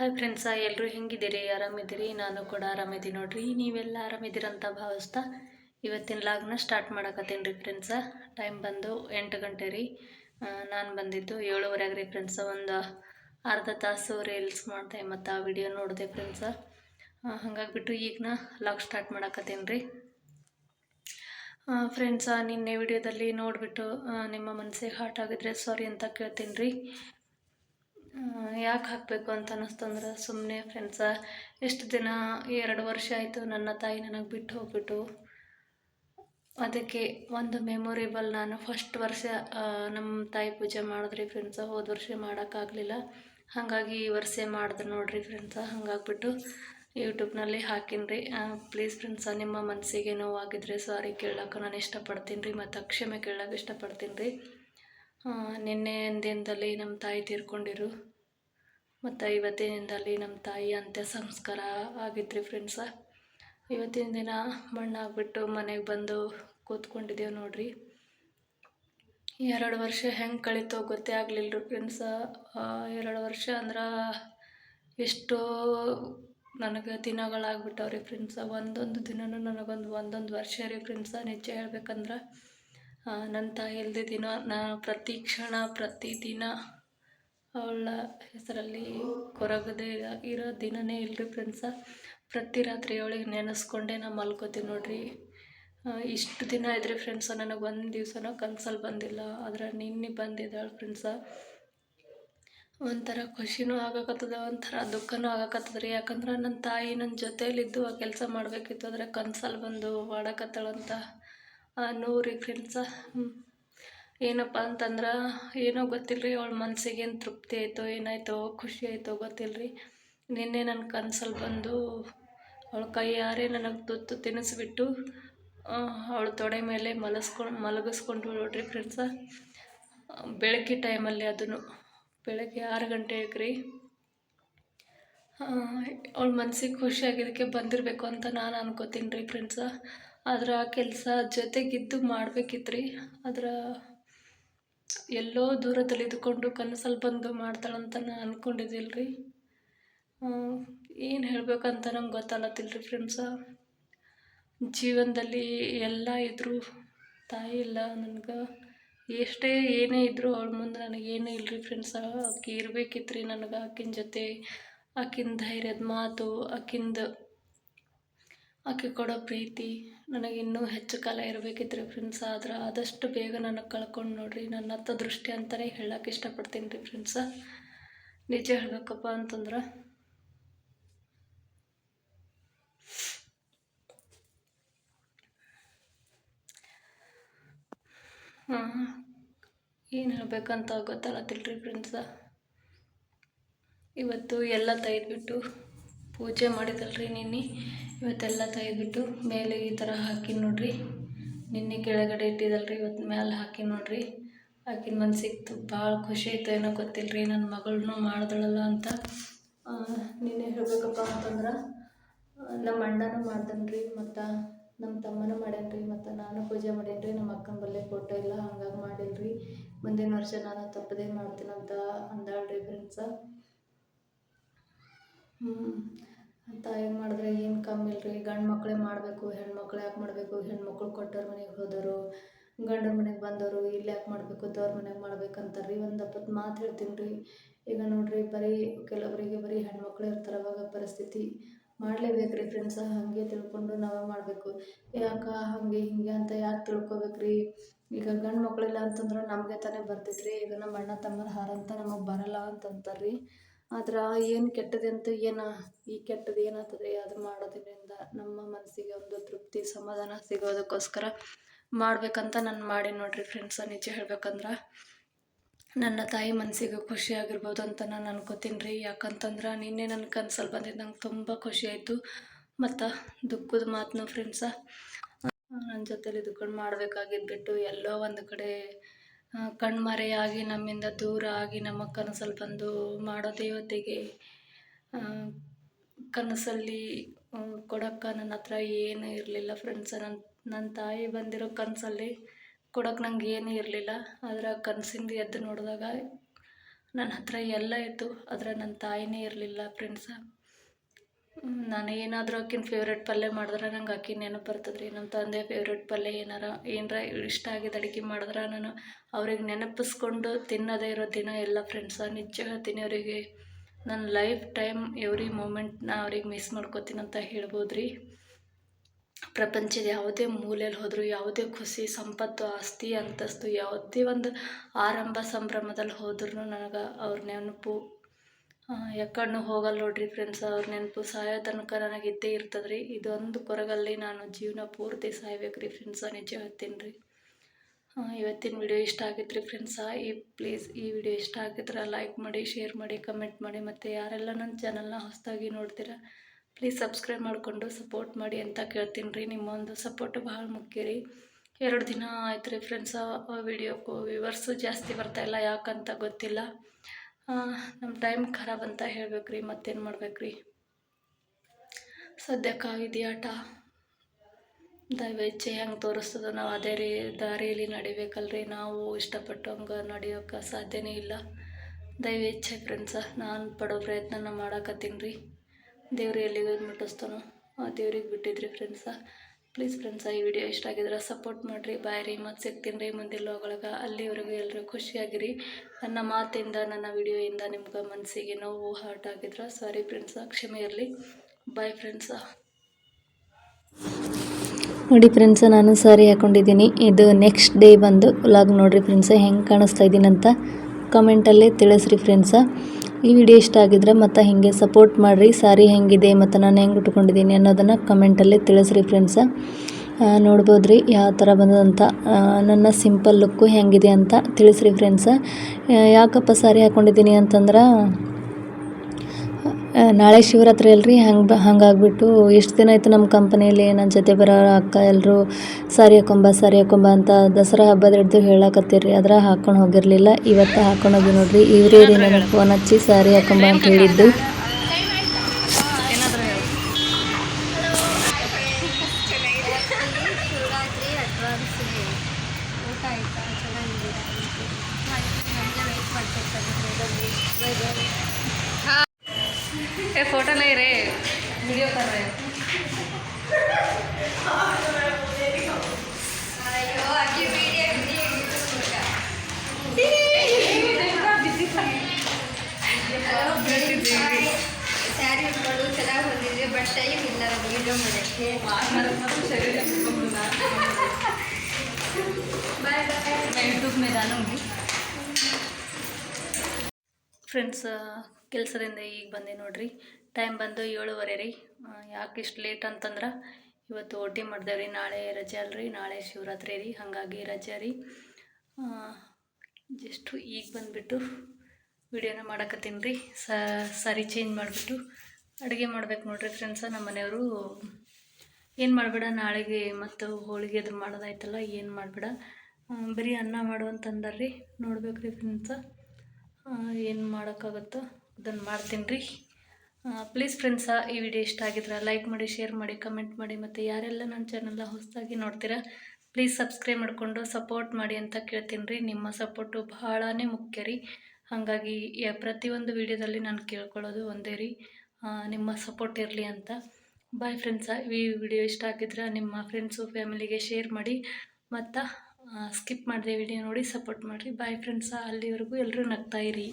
Hi friends ಎಲ್ಲರೂ ಹೆಂಗಿದ್ದೀರಿ? ಆರಾಮಿದ್ದೀರಿ? ನಾನು ಕೂಡ ಆರಾಮಿದ್ದೀನಿ ನೋಡ್ರಿ. ನೀವೆಲ್ಲ ಆರಾಮಿದ್ದೀರಂತ ಭಾವಿಸ್ತಾ ಇವತ್ತಿನ ಲಾಗ್ನ ಸ್ಟಾರ್ಟ್ ಮಾಡಕತ್ತೀನಿ ರೀ ಫ್ರೆಂಡ್ಸ ಟೈಮ್ ಬಂದು ಎಂಟು ಗಂಟೆ ರೀ. ನಾನು ಬಂದಿದ್ದು ಏಳುವರೆಗೆ ರೀ ಫ್ರೆಂಡ್ಸ ಒಂದು ಅರ್ಧ ತಾಸು ರೀಲ್ಸ್ ಮಾಡಿದೆ ಮತ್ತು ಆ ವಿಡಿಯೋ ನೋಡಿದೆ ಫ್ರೆಂಡ್ಸ ಹಾಗಾಗಿಬಿಟ್ಟು ಈಗ ನಾ ಲಾಗ್ ಸ್ಟಾರ್ಟ್ ಮಾಡಕತ್ತೀನಿ ರೀ. ಫ್ರೆಂಡ್ಸ ನಿನ್ನೆ ವಿಡಿಯೋದಲ್ಲಿ ನೋಡಿಬಿಟ್ಟು ನಿಮ್ಮ ಮನಸ್ಸಿಗೆ ಹಾಟ್ ಆಗಿದ್ರೆ ಸಾರಿ ಅಂತ ಕೇಳ್ತೀನಿ ರೀ. ಯಾಕೆ ಹಾಕಬೇಕು ಅಂತ ಅನ್ನಿಸ್ತಂದ್ರೆ ಸುಮ್ಮನೆ ಫ್ರೆಂಡ್ಸ ಎಷ್ಟು ದಿನ, ಎರಡು ವರ್ಷ ಆಯಿತು ನನ್ನ ತಾಯಿ ನನಗೆ ಬಿಟ್ಟು ಹೋಗ್ಬಿಟ್ಟು. ಅದಕ್ಕೆ ಒಂದು ಮೆಮೊರೇಬಲ್ ನಾನು ಫಸ್ಟ್ ವರ್ಷ ನಮ್ಮ ತಾಯಿ ಪೂಜೆ ಮಾಡಿದ್ರಿ ಫ್ರೆಂಡ್ಸ ಹೋದ ವರ್ಷ ಮಾಡೋಕ್ಕಾಗಲಿಲ್ಲ ಹಾಗಾಗಿ ಈ ವರ್ಷ ಮಾಡಿದ್ರು ನೋಡಿರಿ ಫ್ರೆಂಡ್ಸ ಹಾಗಾಗ್ಬಿಟ್ಟು ಯೂಟ್ಯೂಬ್ನಲ್ಲಿ ಹಾಕಿನಿ ರೀ ಪ್ಲೀಸ್ ಫ್ರೆಂಡ್ಸ ನಿಮ್ಮ ಮನಸ್ಸಿಗೆ ನೋವಾಗಿದ್ರೆ ಸಾರಿ ಕೇಳೋಕೆ ನಾನು ಇಷ್ಟಪಡ್ತೀನಿ ರೀ ಮತ್ತು ಕ್ಷಮೆ ಕೇಳೋಕೆ ಇಷ್ಟಪಡ್ತೀನಿ ರೀ ನಿನ್ನೆ ದಿನದಲ್ಲಿ ನಮ್ಮ ತಾಯಿ ತೀರ್ಕೊಂಡಿರು. ಮತ್ತು ಇವತ್ತಿನಿಂದಲ್ಲಿ ನಮ್ಮ ತಾಯಿ ಅಂತ್ಯ ಸಂಸ್ಕಾರ ಆಗಿತ್ತು ಫ್ರೆಂಡ್ಸ ಇವತ್ತಿನ ದಿನ ಮಣ್ಣಾಗ್ಬಿಟ್ಟು ಮನೆಗೆ ಬಂದು ಕೂತ್ಕೊಂಡಿದ್ದೇವೆ ನೋಡ್ರಿ. ಎರಡು ವರ್ಷ ಹೆಂಗೆ ಕಳೀತೋ ಗೊತ್ತೇ ಆಗಲಿಲ್ಲ ರೀ ಫ್ರೆಂಡ್ಸ ಎರಡು ವರ್ಷ ಅಂದ್ರೆ ಎಷ್ಟೋ ನನಗೆ ದಿನಗಳಾಗ್ಬಿಟ್ಟವ್ರಿ ಫ್ರೆಂಡ್ಸ ಒಂದೊಂದು ದಿನವೂ ನನಗೊಂದು ಒಂದೊಂದು ವರ್ಷ ರೀ ಫ್ರೆಂಡ್ಸ ನಿಜ ಹೇಳ್ಬೇಕಂದ್ರೆ ನನ್ನ ತಾಯಿ ಇಲ್ಲದೆ ದಿನ, ನಾ ಪ್ರತಿ ಕ್ಷಣ, ಪ್ರತಿ ದಿನ ಅವಳ ಹೆಸರಲ್ಲಿ ಕೊರಗದೆ ಇರೋ ದಿನವೇ ಇಲ್ಲರಿ ಫ್ರೆಂಡ್ಸ ಪ್ರತಿ ರಾತ್ರಿ ಅವಳಿಗೆ ನೆನೆಸ್ಕೊಂಡೆ ನಾ ಮಲ್ಕೋತೀನಿ ನೋಡ್ರಿ. ಇಷ್ಟು ದಿನ ಇದ್ರಿ ಫ್ರೆಂಡ್ಸ ನನಗೆ ಒಂದು ದಿವ್ಸನೂ ಕನ್ಸಲ್ಲಿ ಬಂದಿಲ್ಲ. ಆದ್ರೆ ನಿನ್ನೆ ಬಂದಿದ್ದಾಳೆ ಫ್ರೆಂಡ್ಸ ಒಂಥರ ಖುಷಿನೂ ಆಗಕತ್ತದ, ಒಂಥರ ದುಃಖನೂ ಆಗಕತ್ತದ ರೀ ಯಾಕಂದ್ರೆ ನನ್ನ ತಾಯಿ ನನ್ನ ಜೊತೆಯಲ್ಲಿದ್ದು ಆ ಕೆಲಸ ಮಾಡಬೇಕಿತ್ತು, ಆದರೆ ಕನ್ಸಲ್ಲಿ ಬಂದು ಮಾಡಕತ್ತಾಳಂತ ರೀ ಫ್ರೆಂಡ್ಸ ಏನಪ್ಪ ಅಂತಂದ್ರೆ, ಏನೋ ಗೊತ್ತಿಲ್ಲ ರೀ ಅವಳ ಮನಸ್ಸಿಗೆ ಏನು ತೃಪ್ತಿ ಆಯಿತೋ, ಏನಾಯ್ತೋ, ಖುಷಿ ಆಯಿತೋ ಗೊತ್ತಿಲ್ಲ ರೀ ನಿನ್ನೆ ನನ್ನ ಕನ್ಸಲ್ಲಿ ಬಂದು ಅವಳ ಕೈಯಾರೆ ನನಗೆ ತುತ್ತು ತಿನ್ನಿಸ್ಬಿಟ್ಟು ಅವಳ ತೊಡೆ ಮೇಲೆ ಮಲಸ್ಕೊಂಡು ಮಲಗಿಸ್ಕೊಂಡು ನೋಡ್ರಿ ಫ್ರೆಂಡ್ಸ ಬೆಳಗ್ಗೆ ಟೈಮಲ್ಲಿ ಅದನ್ನು ಬೆಳಗ್ಗೆ ಆರು ಗಂಟೆಗೆ ರೀ ಅವಳ ಮನ್ಸಿಗೆ ಖುಷಿಯಾಗಿದ್ದಕ್ಕೆ ಬಂದಿರಬೇಕು ಅಂತ ನಾನು ಅನ್ಕೋತೀನಿ ರೀ ಫ್ರೆಂಡ್ಸ ಆದ್ರೆ ಆ ಕೆಲಸ ಜೊತೆಗಿದ್ದು ಮಾಡಬೇಕಿತ್ತು ರೀ ಆದ್ರೆ ಎಲ್ಲೋ ದೂರದಲ್ಲಿ ಇದ್ದುಕೊಂಡು ಕನಸಲ್ಲಿ ಬಂದು ಮಾಡ್ತಾಳಂತ ನಾನು ಅಂದ್ಕೊಂಡಿದ್ದಿಲ್ಲ ರೀ ಏನು ಹೇಳಬೇಕಂತ ನಂಗೆ ಗೊತ್ತಾಗತ್ತಿಲ್ರಿ ಫ್ರೆಂಡ್ಸ ಜೀವನದಲ್ಲಿ ಎಲ್ಲ ಇದ್ದರೂ ತಾಯಿ ಇಲ್ಲ ನನಗೆ. ಎಷ್ಟೇ ಏನೇ ಇದ್ದರೂ ಅವಳ ಮುಂದೆ ನನಗೇನೇ ಇಲ್ಲ ರೀ ಫ್ರೆಂಡ್ಸ ಆಕೆ ಇರಬೇಕಿತ್ತು ರೀ ನನಗೆ, ಆಕಿನ ಜೊತೆ, ಆಕಿನ ಧೈರ್ಯದ ಮಾತು, ಆಕಿಂದು ಆಕೆ ಕೊಡೋ ಪ್ರೀತಿ ನನಗೆ ಇನ್ನೂ ಹೆಚ್ಚು ಕಾಲ ಇರಬೇಕಿತ್ತು ಫ್ರೆಂಡ್ಸ್, ಆದ್ರೆ ಆದಷ್ಟು ಬೇಗ ನನಗೆ ಕಳ್ಕೊಂಡು ನೋಡ್ರಿ, ನನ್ನ ಹತ್ತ ದೃಷ್ಟಿ ಅಂತಲೇ ಹೇಳಕ್ಕೆ ಇಷ್ಟಪಡ್ತೀನಿ ರೀ ಫ್ರೆಂಡ್ಸ. ನಿಜ ಹೇಳಬೇಕಪ್ಪ ಅಂತಂದ್ರೆ. ಹಾಂ, ಏನು ಹೇಳಬೇಕಂತ ಗೊತ್ತಾಗತ್ತಿಲ್ಲ ರೀ ಫ್ರೆಂಡ್ಸ. ಇವತ್ತು ಎಲ್ಲ ತೆಗೆದ್ಬಿಟ್ಟು ಪೂಜೆ ಮಾಡಿದಲ್ರಿ ನಿನ್ನೆ. ಇವತ್ತೆಲ್ಲ ತೆಗೆದ್ಬಿಟ್ಟು ಮೇಲೆ ಈ ಥರ ಹಾಕಿ ನೋಡ್ರಿ. ನಿನ್ನೆ ಕೆಳಗಡೆ ಇಟ್ಟಿದ್ದಲ್ರಿ, ಇವತ್ತು ಮೇಲೆ ಹಾಕಿ ನೋಡ್ರಿ. ಹಾಕಿನ ಮನ್ಸಿಗೆ ಭಾಳ ಖುಷಿ ಆಯ್ತು ಏನೋ ಗೊತ್ತಿಲ್ಲ ರೀ ನನ್ನ ಮಗಳನ್ನೂ ಮಾಡಿದಳಲ್ಲ ಅಂತ. ನಿನ್ನೆ ಹೇಳಬೇಕಪ್ಪ ಅಂತಂದ್ರೆ ನಮ್ಮ ಅಣ್ಣನೂ ಮಾಡ್ದನ್ರಿ, ಮತ್ತು ನಮ್ಮ ತಮ್ಮನೂ ಮಾಡ್ಯಾನ್ರಿ, ಮತ್ತು ನಾನು ಪೂಜೆ ಮಾಡೇನ್ರಿ ನಮ್ಮ ಅಕ್ಕನ ಬಲ್ಲೆ ಫೋಟೋ ಇಲ್ಲ ಹಂಗಾಗಿ ಮಾಡಿಲ್ರಿ. ಮುಂದಿನ ವರ್ಷ ನಾನು ತಪ್ಪದೇ ಮಾಡ್ತೀನಂತ ಅಂದಾಳ್ರಿ ಫ್ರೆಂಡ್ಸ ಹ್ಞೂ ತಾಯಿ ಮಾಡಿದ್ರೆ, ಏನು ಕಮ್ಮಿ ಇಲ್ರಿ. ಗಂಡು ಮಕ್ಕಳೇ ಮಾಡಬೇಕು ಹೆಣ್ಮಕ್ಳು ಯಾಕೆ ಮಾಡಬೇಕು? ಹೆಣ್ಮಕ್ಳು ಕೊಟ್ಟವ್ರ ಮನೆಗೆ ಹೋದವರು ಗಂಡನ ಮನೆಗೆ ಬಂದವರು, ಇಲ್ಲಿ ಯಾಕೆ ಮಾಡಬೇಕು? ತವ್ರ ಮನೆಗೆ ಮಾಡ್ಬೇಕಂತಾರೆ ರೀ ಒಂದು ಅಪ್ಪತ್ತು ಮಾತು ಹೇಳ್ತೀನಿ ರೀ. ಈಗ ನೋಡಿರಿ, ಬರೀ ಕೆಲವರಿಗೆ ಬರೀ ಹೆಣ್ಮಕ್ಳು ಇರ್ತಾರೆ ಅವಾಗ ಪರಿಸ್ಥಿತಿ ಮಾಡಲೇಬೇಕು ರೀ ಫ್ರೆಂಡ್ಸ ಹಾಗೆ ತಿಳ್ಕೊಂಡು ನಾವೇ ಮಾಡಬೇಕು. ಯಾಕೆ ಹಾಗೆ ಹಿಂಗೆ ಅಂತ ಯಾಕೆ ತಿಳ್ಕೊಬೇಕು ರೀ ಈಗ ಗಂಡು ಮಕ್ಕಳಿಲ್ಲ ಅಂತಂದ್ರೆ ನಮಗೆ ತಾನೇ ಬರ್ತೈತೆ ರೀ ಈಗ ನಮ್ಮ ಅಣ್ಣ ತಮ್ಮರ ಹಾರಂತ ನಮಗೆ ಬರಲ್ಲ ಅಂತಂತಾರೆ ರೀ ಆದ್ರೆ ಏನು ಕೆಟ್ಟದಂತೂ ಏನು, ಈ ಕೆಟ್ಟದ್ದು ಏನಾಗ್ತದೆ ಅದು ಮಾಡೋದ್ರಿಂದ ನಮ್ಮ ಮನಸ್ಸಿಗೆ ಒಂದು ತೃಪ್ತಿ, ಸಮಾಧಾನ ಸಿಗೋದಕ್ಕೋಸ್ಕರ ಮಾಡ್ಬೇಕಂತ ನಾನು ಮಾಡಿ ನೋಡ್ರಿ ಫ್ರೆಂಡ್ಸ ನಿಜ ಹೇಳ್ಬೇಕಂದ್ರೆ ನನ್ನ ತಾಯಿ ಮನಸ್ಸಿಗೆ ಖುಷಿ ಆಗಿರ್ಬೋದು ಅಂತ ನಾನು ಅನ್ಕೋತೀನಿ ರೀ ಯಾಕಂತಂದ್ರೆ ನಿನ್ನೆ ನನ್ನ ಕನ್ಸಲ್ಲಿ ಬಂದಿದ್ದು ನಂಗೆ ತುಂಬ ಖುಷಿ ಆಯಿತು. ಮತ್ತು ದುಃಖದ ಮಾತನ್ನು ಫ್ರೆಂಡ್ಸ ನನ್ನ ಜೊತೆಲಿ ಇದ್ಕೊಂಡು ಮಾಡಬೇಕಾಗಿದ್ಬಿಟ್ಟು ಎಲ್ಲೋ ಒಂದು ಕಡೆ ಕಣ್ಮರೆಯಾಗಿ ನಮ್ಮಿಂದ ದೂರ ಆಗಿ ನಮ್ಮ ಕನಸಲ್ಲಿ ಬಂದು ಮಾಡೋ ದೇವತೆಗೆ ಕನಸಲ್ಲಿ ಕೊಡೋಕ್ಕೆ ನನ್ನ ಹತ್ರ ಏನು ಇರಲಿಲ್ಲ ಫ್ರೆಂಡ್ಸ ನನ್ನ ನನ್ನ ತಾಯಿ ಬಂದಿರೋ ಕನಸಲ್ಲಿ ಕೊಡೋಕೆ ನಂಗೆ ಏನೂ ಇರಲಿಲ್ಲ. ಆದರೆ ಕನಸಿಂದ ಎದ್ದು ನೋಡಿದಾಗ ನನ್ನ ಹತ್ರ ಎಲ್ಲ ಇತ್ತು. ಆದರೆ ನನ್ನ ತಾಯಿನೇ ಇರಲಿಲ್ಲ ಫ್ರೆಂಡ್ಸ ನಾನು ಏನಾದರೂ ಆಕಿನ ಫೇವ್ರೇಟ್ ಪಲ್ಯ ಮಾಡಿದ್ರೆ ನಂಗೆ ಆಕಿ ನೆನಪು ಬರ್ತದೆ ರೀ ನಮ್ಮ ತಂದೆ ಫೇವ್ರೇಟ್ ಪಲ್ಯ ಏನಾರ, ಏನರ ಇಷ್ಟ ಆಗಿದ್ದು ಅಡುಗೆ ಮಾಡಿದ್ರೆ ನಾನು ಅವ್ರಿಗೆ ನೆನಪಿಸ್ಕೊಂಡು ತಿನ್ನೋದೇ ಇರೋ ದಿನ ಎಲ್ಲ ಫ್ರೆಂಡ್ಸ ನಿಜ ಹೇಳ್ತೀನಿ ಅವರಿಗೆ. ನನ್ನ ಲೈಫ್ ಟೈಮ್ ಎವ್ರಿ ಮೂಮೆಂಟ್ನ ಅವ್ರಿಗೆ ಮಿಸ್ ಮಾಡ್ಕೋತೀನಿ ಅಂತ ಹೇಳ್ಬೋದು ರೀ ಪ್ರಪಂಚದ ಯಾವುದೇ ಮೂಲೆಯಲ್ಲಿ ಹೋದರೂ, ಯಾವುದೇ ಖುಷಿ, ಸಂಪತ್ತು, ಆಸ್ತಿ, ಅಂತಸ್ತು, ಯಾವುದೇ ಒಂದು ಆರಂಭ ಸಂಭ್ರಮದಲ್ಲಿ ಹೋದ್ರೂ ನನಗೆ ಅವ್ರ ನೆನಪು ಯಾಕಣ್ಣು ಹೋಗಲ್ಲ ನೋಡ್ರಿ ಫ್ರೆಂಡ್ಸ್ ಅವ್ರ ನೆನಪು ಸಾಯೋ ತನಕ ನನಗೆ ಇದ್ದೇ ಇರ್ತದೆ ರೀ ಇದೊಂದು ಕೊರಗಲ್ಲಿ ನಾನು ಜೀವನ ಪೂರ್ತಿ ಸಾಯ್ಬೇಕು ರೀ ಫ್ರೆಂಡ್ಸ ನಿಜ ಹೇಳ್ತೀನಿ ರೀ ಇವತ್ತಿನ ವಿಡಿಯೋ ಇಷ್ಟ ಆಗಿತ್ತು ರೀ ಫ್ರೆಂಡ್ಸ ಈ ಪ್ಲೀಸ್ ಈ ವಿಡಿಯೋ ಇಷ್ಟ ಆಗಿದ್ರೆ ಲೈಕ್ ಮಾಡಿ ಶೇರ್ ಮಾಡಿ ಕಮೆಂಟ್ ಮಾಡಿ, ಮತ್ತು ಯಾರೆಲ್ಲ ನನ್ನ ಚಾನಲ್ನ ಹೊಸದಾಗಿ ನೋಡ್ತೀರಾ ಪ್ಲೀಸ್ ಸಬ್ಸ್ಕ್ರೈಬ್ ಮಾಡಿಕೊಂಡು ಸಪೋರ್ಟ್ ಮಾಡಿ ಅಂತ ಕೇಳ್ತೀನಿ ರೀ ನಿಮ್ಮೊಂದು ಸಪೋರ್ಟ್ ಭಾಳ ಮುಖ್ಯ ರೀ. ಎರಡು ದಿನ ಆಯ್ತು ರೀ ಫ್ರೆಂಡ್ಸ ವಿಡಿಯೋಕ್ಕೂ ವಿವರ್ಸು ಜಾಸ್ತಿ ಬರ್ತಾಯಿಲ್ಲ ಯಾಕಂತ ಗೊತ್ತಿಲ್ಲ. ನಮ್ಮ ಟೈಮ್ ಖರಾಬ್ ಅಂತ ಹೇಳ್ಬೇಕು ರೀ ಮತ್ತೇನು ಮಾಡ್ಬೇಕು ರೀ ಸದ್ಯಕ್ಕೆ ಆಟ? ಇಚ್ಛೆ ಹೆಂಗೆ ತೋರಿಸ್ತದೋ ನಾವು ಅದೇ ರೀ, ದಾರಿಯಲ್ಲಿ ನಡಿಬೇಕಲ್ರಿ, ನಾವು ಇಷ್ಟಪಟ್ಟು ಹಂಗೆ ನಡೆಯೋಕೆ ಸಾಧ್ಯನೇ ಇಲ್ಲ. ದೈವ ಇಚ್ಛೆ ಫ್ರೆಂಡ್ಸ ನಾನು ಪಡೋ ಪ್ರಯತ್ನನ ಮಾಡಕತ್ತೀನಿ ರೀ. ದೇವ್ರು ಎಲ್ಲಿಗೆ ಮುಟ್ಟಿಸ್ತಾನೋ, ಆ ದೇವ್ರಿಗೆ ಬಿಟ್ಟಿದ್ರಿ ಫ್ರೆಂಡ್ಸ ಪ್ಲೀಸ್ ಫ್ರೆಂಡ್ಸ್ ಈ ವಿಡಿಯೋ ಇಷ್ಟ ಆಗಿದ್ರೆ ಸಪೋರ್ಟ್ ಮಾಡಿರಿ ಬಾಯ್ ರೀ ಮತ್ತು ಸಿಗ್ತೀನಿ ರೀ ಮುಂದಿನ ಲೋಗೊಳಗೆ ಅಲ್ಲಿವರೆಗೂ ಎಲ್ಲರೂ ಖುಷಿಯಾಗಿರಿ. ನನ್ನ ಮಾತಿಂದ, ನನ್ನ ವಿಡಿಯೋಯಿಂದ ನಿಮ್ಗೆ ಮನಸ್ಸಿಗೆ ನೋವು ಹಾರ್ಟ್ ಆಗಿದ್ರೆ ಸಾರಿ ಫ್ರೆಂಡ್ಸ್ ಕ್ಷಮೆ ಇರಲಿ. ಬಾಯ್ ಫ್ರೆಂಡ್ಸ ನೋಡಿ ಫ್ರೆಂಡ್ಸ ನಾನು ಸಾರಿ ಹಾಕೊಂಡಿದ್ದೀನಿ. ಇದು ನೆಕ್ಸ್ಟ್ ಡೇ ಬಂದು ಲಾಗ್ ನೋಡಿರಿ ಫ್ರೆಂಡ್ಸ ಹೆಂಗೆ ಕಾಣಿಸ್ತಾ ಇದ್ದೀನಂತ ಕಮೆಂಟಲ್ಲೇ ತಿಳಿಸ್ರಿ ಫ್ರೆಂಡ್ಸ ಈ ವಿಡಿಯೋ ಇಷ್ಟ ಆಗಿದ್ರೆ ಮತ್ತೆ ಹೀಗೆ ಸಪೋರ್ಟ್ ಮಾಡಿರಿ. ಸಾರಿ ಹೆಂಗಿದೆ ಮತ್ತು ನಾನು ಹೆಂಗೆ ಉಟ್ಕೊಂಡಿದ್ದೀನಿ ಅನ್ನೋದನ್ನು ಕಮೆಂಟಲ್ಲಿ ತಿಳಿಸ್ರಿ ಫ್ರೆಂಡ್ಸ ನೋಡ್ಬೋದು ರೀ ಯಾವ ಥರ ಬಂದದಂತ. ನನ್ನ ಸಿಂಪಲ್ ಲುಕ್ಕು ಹೆಂಗಿದೆ ಅಂತ ತಿಳಿಸ್ರಿ ಫ್ರೆಂಡ್ಸ ಯಾಕಪ್ಪ ಸಾರಿ ಹಾಕ್ಕೊಂಡಿದ್ದೀನಿ ಅಂತಂದ್ರೆ ನಾಳೆ ಶಿವರಾತ್ರಿ ಅಲ್ರಿ ಹಂಗೆ ಬ ಹಂಗಾಗ್ಬಿಟ್ಟು ಎಷ್ಟು ದಿನ ಆಯಿತು ನಮ್ಮ ಕಂಪನಿಯಲ್ಲಿ ನನ್ನ ಜೊತೆ ಬರೋ ಅಕ್ಕ ಎಲ್ಲರೂ ಸಾರಿ ಹಾಕೊಂಬ ಸಾರಿ ಹಾಕೊಂಬ ಅಂತ ದಸರಾ ಹಬ್ಬದ ಹಿಡ್ದು ಹೇಳಕತ್ತೀರಿ ಅದ್ರ ಹಾಕೊಂಡು ಹೋಗಿರಲಿಲ್ಲ ಇವತ್ತು ಹಾಕೊಂಡು ಹೋಗಿ ನೋಡ್ರಿ ಇವರೇ ನನಗೆ ಫೋನ್ ಹಚ್ಚಿ ಸಾರಿ ಹಾಕೊಂಬ ಅಂತ ಹೇಳಿದ್ದು. ಯೂಟ್ಯೂಬ್ ಮೇಲೆ ನಾನು ಫ್ರೆಂಡ್ಸ್ ಕೆಲಸದಿಂದ ಈಗ ಬಂದೆ ನೋಡ್ರಿ. ಟೈಮ್ ಬಂದು ಏಳುವರೆ ರೀ. ಯಾಕೆ ಇಷ್ಟು ಲೇಟ್ ಅಂತಂದ್ರೆ, ಇವತ್ತು ಓ ಟಿ ಮಾಡ್ದೇವ್ರಿ. ನಾಳೆ ರಜೆ ಅಲ್ರಿ, ನಾಳೆ ಶಿವರಾತ್ರಿ ರೀ. ಹಾಗಾಗಿ ರಜೆ ರೀ. ಜಸ್ಟು ಈಗ ಬಂದುಬಿಟ್ಟು ವಿಡಿಯೋನ ಮಾಡಕತ್ತೀನಿ ರೀ. ಸರಿ ಚೇಂಜ್ ಮಾಡಿಬಿಟ್ಟು. ಅಡುಗೆ ಮಾಡ್ಬೇಕು ನೋಡ್ರಿ ಫ್ರೆಂಡ್ಸ ನಮ್ಮ ಮನೆಯವರು ಏನು ಮಾಡಬೇಡ, ನಾಳೆಗೆ ಮತ್ತು ಹೋಳಿಗೆ ಅದು ಮಾಡೋದಾಯ್ತಲ್ಲ, ಏನು ಮಾಡಬೇಡ. ಬರೀ ಅನ್ನ ಮಾಡು ಅಂತಂದಾರ್ರಿ ನೋಡ್ಬೇಕು ರೀ ಫ್ರೆಂಡ್ಸ ಏನು ಮಾಡೋಕ್ಕಾಗುತ್ತೋ ಅದನ್ನು ಮಾಡ್ತೀನಿ ರೀ. ಪ್ಲೀಸ್ ಫ್ರೆಂಡ್ಸ ಈ ವಿಡಿಯೋ ಇಷ್ಟ ಆಗಿದ್ರೆ ಲೈಕ್ ಮಾಡಿ ಶೇರ್ ಮಾಡಿ ಕಮೆಂಟ್ ಮಾಡಿ, ಮತ್ತು ಯಾರೆಲ್ಲ ನನ್ನ ಚಾನಲ್ನ ಹೊಸದಾಗಿ ನೋಡ್ತೀರಾ ಪ್ಲೀಸ್ ಸಬ್ಸ್ಕ್ರೈಬ್ ಮಾಡಿಕೊಂಡು ಸಪೋರ್ಟ್ ಮಾಡಿ ಅಂತ ಕೇಳ್ತೀನಿ ರೀ. ನಿಮ್ಮ ಸಪೋರ್ಟು ಬಹಳನೇ ಮುಖ್ಯ ರೀ. ಹಾಗಾಗಿ ಪ್ರತಿಯೊಂದು ವಿಡಿಯೋದಲ್ಲಿ ನಾನು ಕೇಳ್ಕೊಳ್ಳೋದು ಒಂದೇ ರೀ. ನಿಮ್ಮ ಸಪೋರ್ಟ್ ಇರಲಿ ಅಂತ. ಬಾಯ್ ಫ್ರೆಂಡ್ಸ ಈ ವಿಡಿಯೋ ಇಷ್ಟ ಆಗಿದ್ರೆ ನಿಮ್ಮ ಫ್ರೆಂಡ್ಸು ಫ್ಯಾಮಿಲಿಗೆ ಶೇರ್ ಮಾಡಿ. ಮತ್ತು ಸ್ಕಿಪ್ ಮಾಡಿದೆ ವಿಡಿಯೋ ನೋಡಿ ಸಪೋರ್ಟ್ ಮಾಡಿರಿ. ಬಾಯ್ ಫ್ರೆಂಡ್ಸ ಅಲ್ಲಿವರೆಗೂ ಎಲ್ಲರೂ ನಗ್ತಾಯಿರಿ